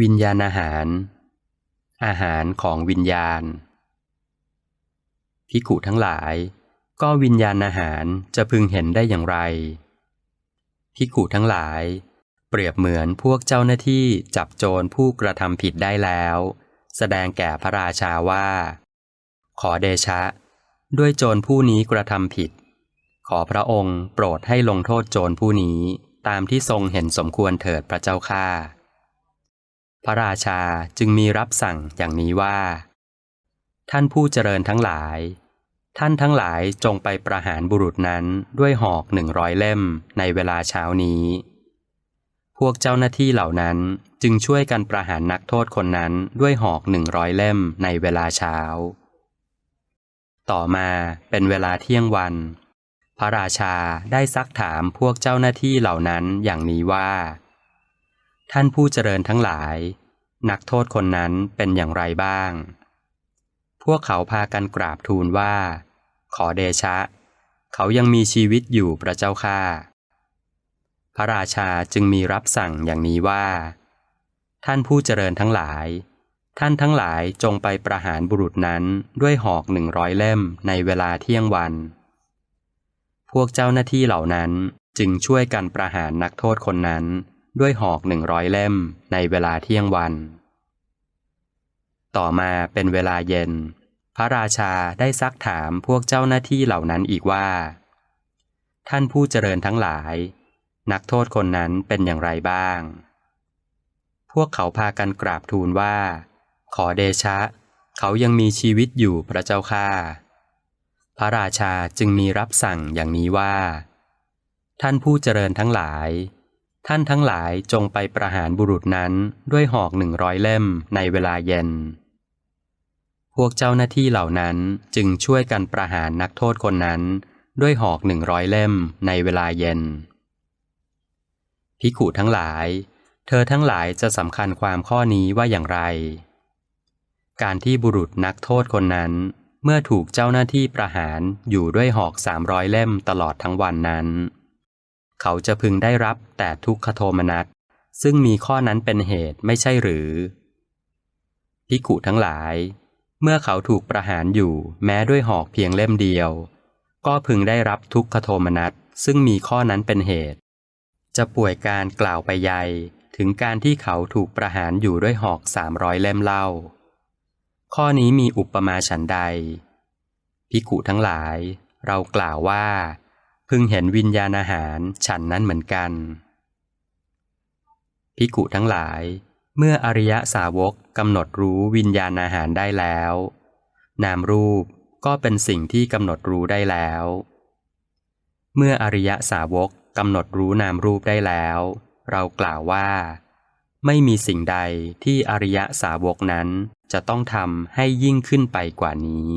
วิญญาณอาหาร อาหารของวิญญาณพิกุทั้งหลาย ก็วิญญาณอาหารจะพึงเห็นได้อย่างไรพิกุทั้งหลาย เปรียบเหมือนพวกเจ้าหน้าที่จับโจรผู้กระทำผิดได้แล้ว แสดงแก่พระราชาว่า ขอเดชะ ด้วยโจรผู้นี้กระทำผิด ขอพระองค์โปรดให้ลงโทษโจรผู้นี้ตามที่ทรงเห็นสมควรเถิดพระเจ้าข้า พระราชาจึงมีรับสั่งอย่างนี้ว่า ท่านผู้เจริญทั้งหลาย ท่านทั้งหลายจงไปประหารบุรุษนั้นด้วยหอกหนึ่งร้อยเล่มในเวลาเช้านี้ พวกเจ้าหน้าที่เหล่านั้นจึงช่วยกันประหารนักโทษคนนั้นด้วยหอกหนึ่งร้อยเล่มในเวลาเช้า ต่อมาเป็นเวลาเที่ยงวัน พระราชาได้ซักถามพวกเจ้าหน้าที่เหล่านั้นอย่างนี้ว่า ท่านผู้เจริญทั้งหลาย นักโทษคนนั้นเป็นอย่างไรบ้าง พวกเขาพากันกราบทูลว่า ขอเดชะ เขายังมีชีวิตอยู่พระเจ้าข้าพระราชาจึงมีรับสั่งอย่างนี้ว่า ท่านผู้เจริญทั้งหลาย ท่านทั้งหลายจงไปประหารบุรุษนั้นด้วยหอกหนึ่งร้อยเล่มในเวลาเที่ยงวัน พวกเจ้าหน้าที่เหล่านั้นจึงช่วยกันประหารนักโทษคนนั้น ด้วยหอกหนึ่งร้อยเล่มในเวลาเที่ยงวัน ต่อมาเป็นเวลาเย็น พระราชาได้ซักถามพวกเจ้าหน้าที่เหล่านั้นอีกว่า ท่านผู้เจริญทั้งหลาย นักโทษคนนั้นเป็นอย่างไรบ้าง พวกเขาพากันกราบทูลว่า ขอเดชะ เขายังมีชีวิตอยู่พระเจ้าข้าพระราชาจึงมีรับสั่งอย่างนี้ว่า ท่านผู้เจริญทั้งหลาย ท่านทั้งหลายจงไปประหารบุรุษนั้นด้วยหอกหนึ่งร้อยเล่มในเวลาเย็น พวกเจ้าหน้าที่เหล่านั้นจึงช่วยกันประหารนักโทษคนนั้นด้วยหอกหนึ่งร้อยเล่มในเวลาเย็น พิขุทั้งหลาย เธอทั้งหลายจะสำคัญความข้อนี้ว่าอย่างไร การที่บุรุษนักโทษคนนั้น เมื่อถูกเจ้าหน้าที่ประหารอยู่ด้วยหอกสามร้อยเล่มตลอดทั้งวันนั้น เขาจะพึงได้รับแต่ทุกขโทมนัสซึ่งมีข้อนั้นเป็นเหตุไม่ใช่หรือ พิกุทั้งหลาย เมื่อเขาถูกประหารอยู่แม้ด้วยหอกเพียงเล่มเดียว ก็พึงได้รับทุกขโทมนัสซึ่งมีข้อนั้นเป็นเหตุ จะป่วยการกล่าวไปใหญ่ถึงการที่เขาถูกประหารอยู่ด้วยหอกสามร้อยเล่มเล่า ข้อนี้มีอุปมาฉันใด พิกุทั้งหลาย เรากล่าวว่า พึงเห็นวิญญาณอาหารฉันนั้นเหมือนกัน พิกุทั้งหลาย เมื่ออริยสาวกกำหนดรู้วิญญาณอาหารได้แล้ว นามรูปก็เป็นสิ่งที่กำหนดรู้ได้แล้ว เมื่ออริยสาวกกำหนดรู้นามรูปได้แล้ว เรากล่าวว่า ไม่มีสิ่งใดที่อริยสาวกนั้นจะต้องทำให้ยิ่งขึ้นไปกว่านี้